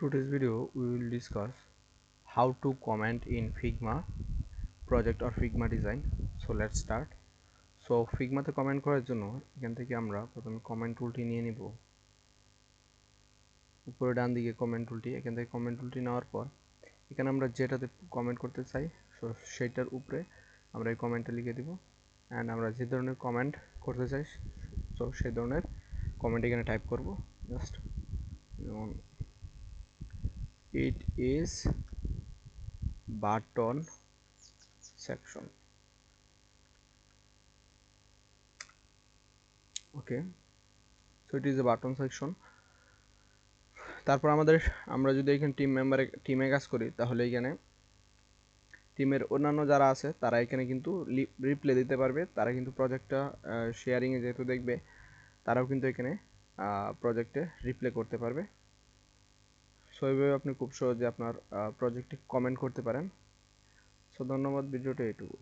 today's video, we will discuss how to comment in figma, project or figma design. So, let's start. So figma তে comment করার জন্য এখান থেকে আমরা প্রথমে কমেন্ট টুলটি নিয়ে নিব। উপরে ডান দিকে কমেন্ট টুলটি এখান থেকে কমেন্ট টুলটি নেওয়ার পর এখানে আমরা যেটাতে কমেন্ট করতে চাই, সো সেইটার উপরে আমরা এই কমেন্টটা লিখে দিব। অ্যান্ড আমরা যে ধরনের কমেন্ট করতে চাই, সো সেই ধরনের কমেন্ট এখানে টাইপ করব। জাস্ট যেমন it is button section. Okay so it is a button section তারপর আমাদের, আমরা যদি এখানে টিম মেম্বারে টিমে কাজ করি, তাহলে এখানে টিমের অন্যান্য যারা আছে, তারা এখানে কিন্তু রিপ্লে দিতে পারবে। তারা কিন্তু প্রজেক্টটা শেয়ারিংয়ে যেহেতু দেখবে, তারাও কিন্তু এখানে প্রজেক্টে রিপ্লে করতে পারবে। সো এইভাবে আপনি খুব সহজে আপনার প্রজেক্টটি কমেন্ট করতে পারেন। সো ধন্যবাদ ভিডিওটি এটুকু